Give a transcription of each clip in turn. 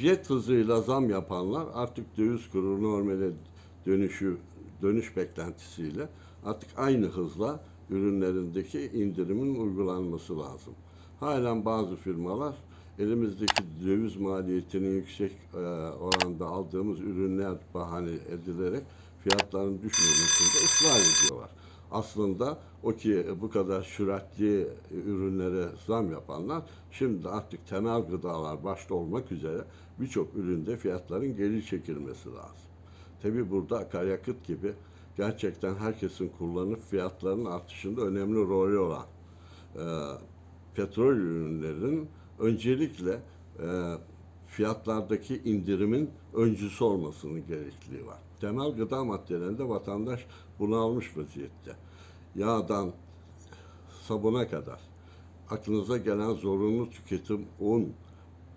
jet hızıyla zam yapanlar artık döviz kuru normale dönüşü dönüş beklentisiyle artık aynı hızla ürünlerindeki indirimin uygulanması lazım. Halen bazı firmalar elimizdeki döviz maliyetinin yüksek e, oranda aldığımız ürünler bahane edilerek fiyatların düşmemesinde ısrar ediyorlar. Aslında o ki bu kadar süratli ürünlere zam yapanlar şimdi artık temel gıdalar başta olmak üzere birçok üründe fiyatların geri çekilmesi lazım. Tabi burada akaryakıt gibi gerçekten herkesin kullanıp fiyatların artışında önemli rolü olan e, petrol ürünlerinin öncelikle e, fiyatlardaki indirimin öncüsü olmasının gerekliliği var. Temel gıda maddelerinde vatandaş bunu almış vaziyette. Yağdan sabuna kadar aklınıza gelen zorunlu tüketim un,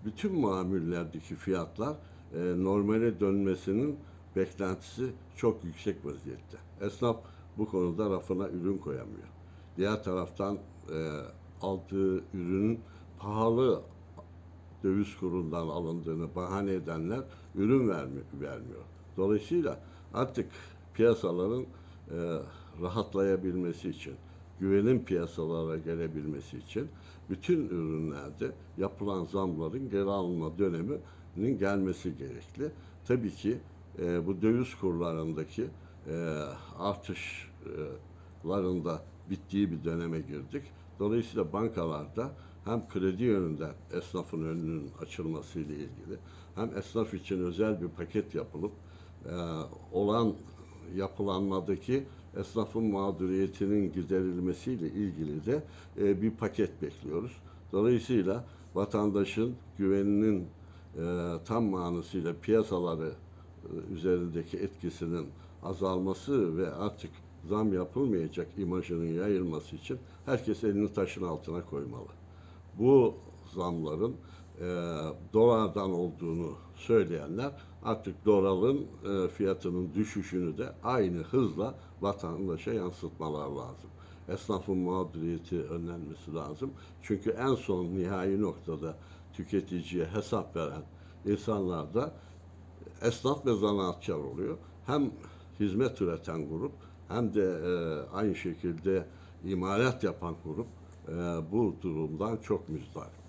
bütün mamullerdeki fiyatlar e, normale dönmesinin beklentisi çok yüksek vaziyette. Esnaf bu konuda rafına ürün koyamıyor. Diğer taraftan e, aldığı ürünün pahalı döviz kurundan alındığını bahane edenler ürün vermi- vermiyor. Dolayısıyla artık piyasaların e, rahatlayabilmesi için, güvenin piyasalara gelebilmesi için bütün ürünlerde yapılan zamların geri alınma döneminin gelmesi gerekli. Tabii ki e, bu döviz kurlarındaki e, artışlarında bittiği bir döneme girdik. Dolayısıyla bankalarda hem kredi yönünden esnafın önünün açılması ile ilgili hem esnaf için özel bir paket yapılıp e, olan yapılanmadaki esnafın mağduriyetinin giderilmesiyle ilgili de e, bir paket bekliyoruz. Dolayısıyla vatandaşın güveninin e, tam manasıyla piyasaları e, üzerindeki etkisinin azalması ve artık zam yapılmayacak imajının yayılması için herkes elini taşın altına koymalı. Bu zamların e, dolardan olduğunu söyleyenler artık doların e, fiyatının düşüşünü de aynı hızla vatandaşa yansıtmalar lazım. Esnafın mağduriyeti önlenmesi lazım. Çünkü en son nihai noktada tüketiciye hesap veren insanlar da esnaf ve zanaatçılar oluyor. Hem hizmet üreten grup hem de e, aynı şekilde imalat yapan grup e, bu durumdan çok müzdarip.